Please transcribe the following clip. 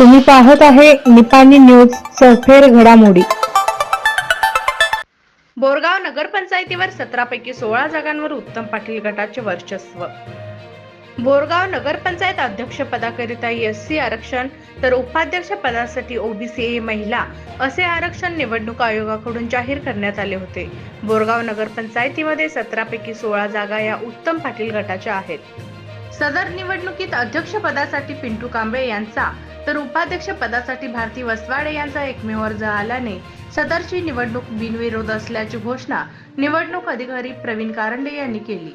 तुम्ही पाहत आहे निपाणी न्यूज सफेर घडामोडी. बोरगाव नगरपंचायतीवर सतरापैकी सोळा जागांवर उत्तम पाटील गटाचे वर्चस्व. बोरगाव नगरपंचायत अध्यक्षपदाकरिता एस सी आरक्षण तर उपाध्यक्ष पदासाठी ओबीसी महिला असे आरक्षण निवडणूक आयोगाकडून जाहीर करण्यात आले होते. बोरगाव नगरपंचायतीमध्ये सतरापैकी सोळा जागा या उत्तम पाटील गटाच्या आहेत. सदर निवडणुकीत अध्यक्षपदासाठी पिंटू कांबळे यांचा तर उपाध्यक्ष पदासाठी भारती वसवाडे यांचा एकमेव अर्ज आल्याने सदरची निवडणूक बिनविरोध असल्याची घोषणा निवडणूक अधिकारी प्रवीण कारंडे यांनी केली.